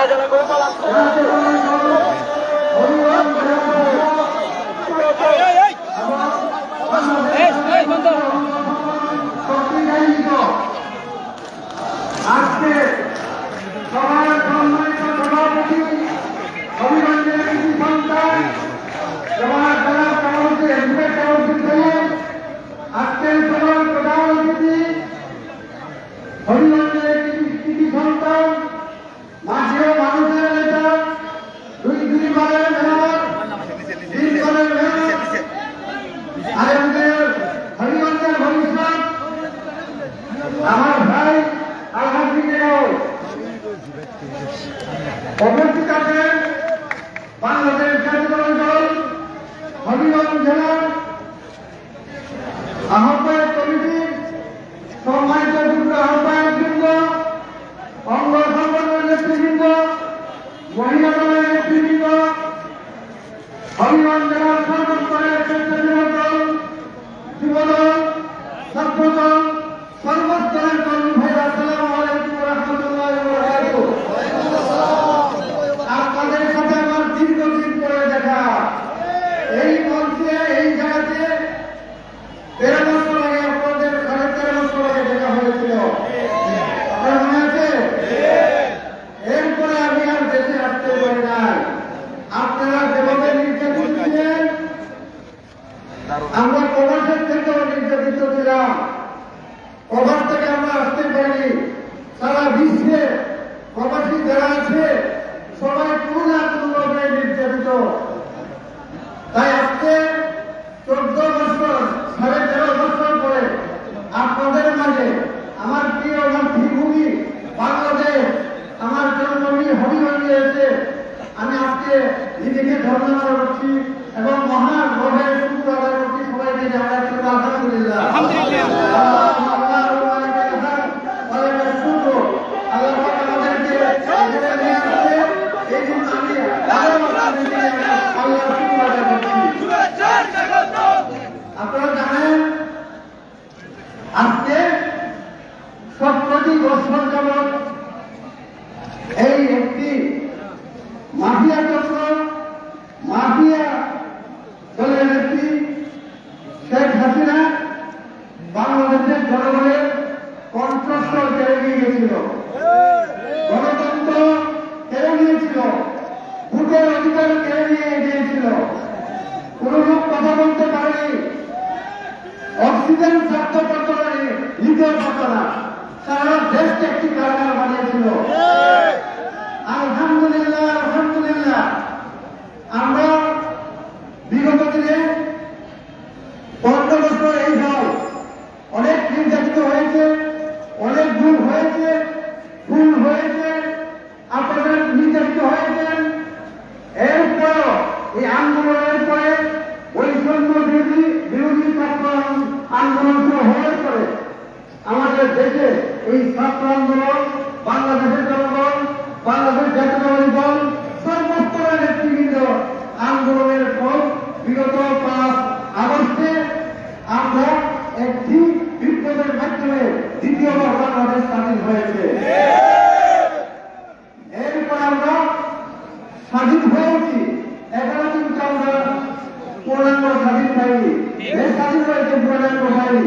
যারা যারা গোপাল আসছে আজকে সবাই Onlar Amen. সাম্প্রতিক বছর যেমন এই একটি মাফিয়া চক্র, মাফিয়া দলের একটি শেখ হাসিনা বাংলাদেশের জনগণের কণ্ঠস্বর কেড়ে নিয়ে গেছিল গণতন্ত্র কেড়ে নিয়েছিল। ভোটের অধিকার কেড়ে নিয়ে গিয়েছিল। কোন লোক কথা বলতে পারেনি। অক্সিজেন স্বার্থ করতে পারেনি। নিতেও পারত না এই ছাত্র আন্দোলন, বাংলাদেশের জনগণ বাংলাদেশ জাতীয়তাবাদী দল সর্বোচ্চ নেতৃবৃন্দ আন্দোলনের পর বিগত পাঁচ আগস্টে আমরা একটি বিপ্লবের মাধ্যমে দ্বিতীয়বার বাংলাদেশ স্বাধীন হয়েছে। এরপর আমরা স্বাধীন হয়েছি। এখনও কিন্তু আমরা পূর্ণাঙ্গ স্বাধীন পাইনি। স্বাধীন হয়েছে পূর্ণাঙ্গ পাইনি।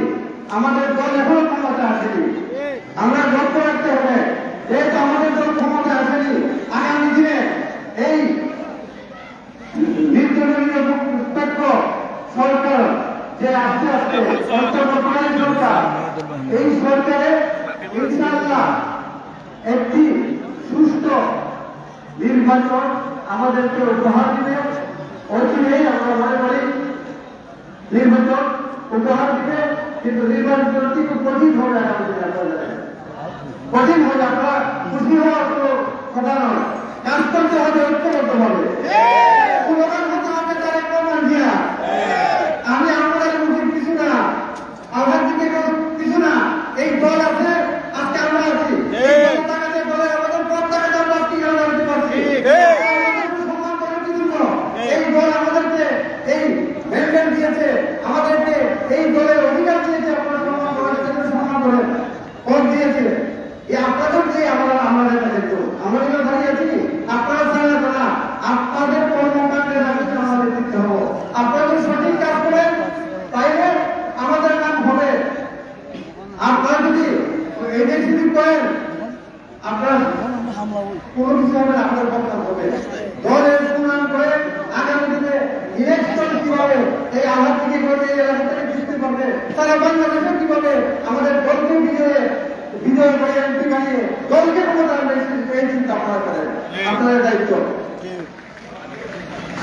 আমাদের দল এখনও ক্ষমতা আসেনি এই সরকারে ইনশাল্লাহ একটি সুস্থ নির্বাচন আমাদেরকে উপহার দিবে। অচিরেই আমরা মনে করি নির্বাচন উপহার দিবে কিন্তু নির্বাচন কিন্তু কঠিন হবে কঠিন হবে আপনারা খুশি হওয়ার কোনো কথা নয়। কাজ করতে হবে ঐক্যবদ্ধ হবে। কোনো না আপনার বক্তব্য হবে দলের সুনাম করে আগামী দিনে ইলেকশন কীভাবে এই আঘাত থেকে করবে এই এলাকা থেকে জিততে পারবে তারা বাংলাদেশে কীভাবে আমাদের দলকে বিজয়ে বিজয় করে এমপি বানিয়ে দলকে ক্ষমতা আনবে এই- এই চিন্তা আপনারা করেন। আপনাদের দায়িত্ব।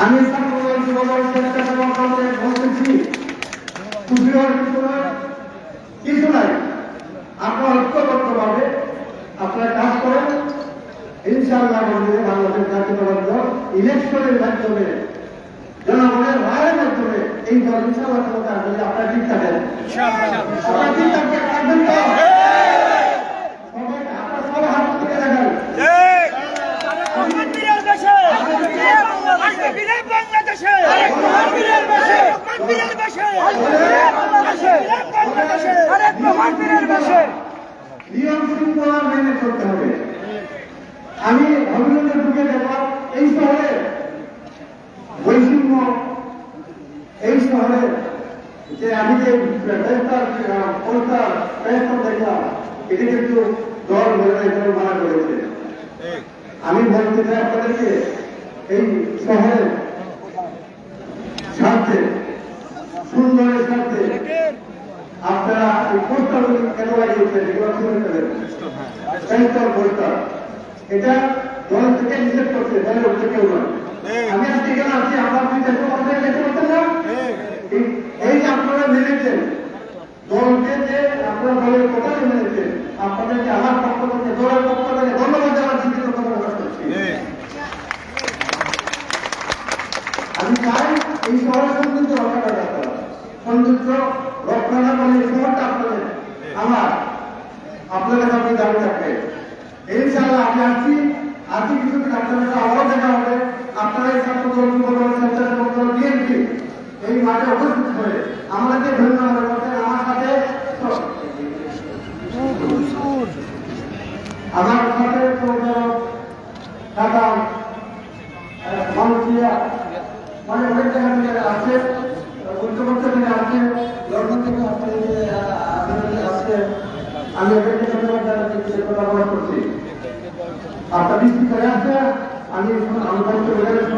আমি সাংবাদিক জীবনের চেষ্টা করতে বলতেছি খুশি হওয়ার কিছু নয় কিছু নাই আপনার ঐক্যবদ্ধভাবে আপনারা কাজ করেন ইনশাআল্লাহ আমাদের বাংলাদেশ জাতীয়তাবাদী ইলেকশনের মাধ্যমে জনগণের রায়ের মাধ্যমে এই দল ইনশাআল্লাহ নিয়ম শৃঙ্খলা মেনে চলতে হবে। আমি অভিনন্দন ঢুকে দেখলাম এই শহরে বৈষম্য, এই শহরে যে আমি যে এটা কিন্তু দল এটা মানা করেছে। আমি বলতে চাই আপনাদেরকে, এই শহরের স্বার্থে, সুন্দরের স্বার্থে আপনারা এই পোস্টারগুলি কেন লাগিয়েছেন? এগুলো শুনে ফেলেন। পোস্টার এটা দল থেকে নিষেধ করছে দলের উপরে কেউ নয়। আমি আজকে এখানে আছি আমার দুই দেশে আমাদের দেখতে পাচ্ছেন না? এই- এই যে আপনারা মেনেছেন দলকে যে আপনারা দলের কথা মেনেছেন আপনাদেরকে আমার পক্ষ থেকে দলের পক্ষ থেকে ধন্যবাদ জানাচ্ছি কথা প্রকাশ করছি। আমি চাই এই শহরের সৌন্দর্য রক্ষা করা সৌন্দর্য রক্ষা না করলে শহরটা আপনাদের আমার আপনাদের আপনি দাবি থাকবে। ইনশাআল্লাহ আমি আসছি আপনারা এই মাঠে উপস্থিত হয়ে আমাদেরকে ধন্যবাদ আমার সাথে আমার সাথে দাদা মানুষিয়া মানে থেকে আসছে আমি आता मी तयार आणि आमदार